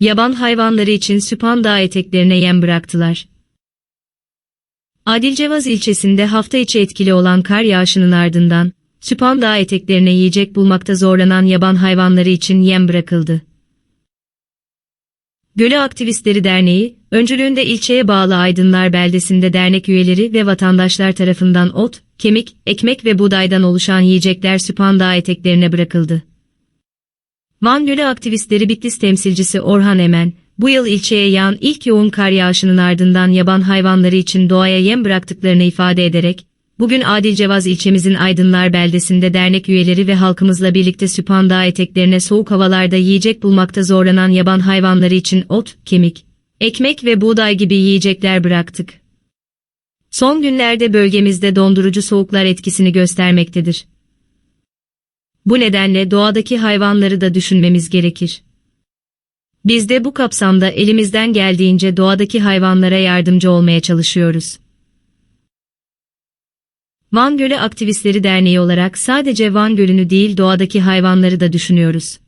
yaban hayvanları için Süphan Dağı eteklerine yem bıraktılar. Adilcevaz ilçesinde hafta içi etkili olan kar yağışının ardından, Süphan Dağı eteklerine yiyecek bulmakta zorlanan yaban hayvanları için yem bırakıldı. Gölü Aktivistleri Derneği, öncülüğünde ilçeye bağlı Aydınlar beldesinde dernek üyeleri ve vatandaşlar tarafından ot, kemik, ekmek ve buğdaydan oluşan yiyecekler Süphan Dağı eteklerine bırakıldı. Van Gölü Aktivistleri Bitlis temsilcisi Orhan Emen, bu yıl ilçeye yağan ilk yoğun kar yağışının ardından yaban hayvanları için doğaya yem bıraktıklarını ifade ederek, bugün Adilcevaz ilçemizin Aydınlar beldesinde dernek üyeleri ve halkımızla birlikte Süphan Dağı eteklerine soğuk havalarda yiyecek bulmakta zorlanan yaban hayvanları için ot, kemik, ekmek ve buğday gibi yiyecekler bıraktık. Son günlerde bölgemizde dondurucu soğuklar etkisini göstermektedir. Bu nedenle doğadaki hayvanları da düşünmemiz gerekir. Biz de bu kapsamda elimizden geldiğince doğadaki hayvanlara yardımcı olmaya çalışıyoruz. Van Gölü Aktivistleri Derneği olarak sadece Van Gölü'nü değil doğadaki hayvanları da düşünüyoruz.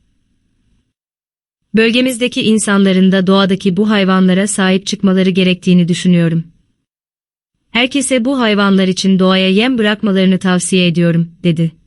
Bölgemizdeki insanların da doğadaki bu hayvanlara sahip çıkmaları gerektiğini düşünüyorum. Herkese bu hayvanlar için doğaya yem bırakmalarını tavsiye ediyorum, dedi.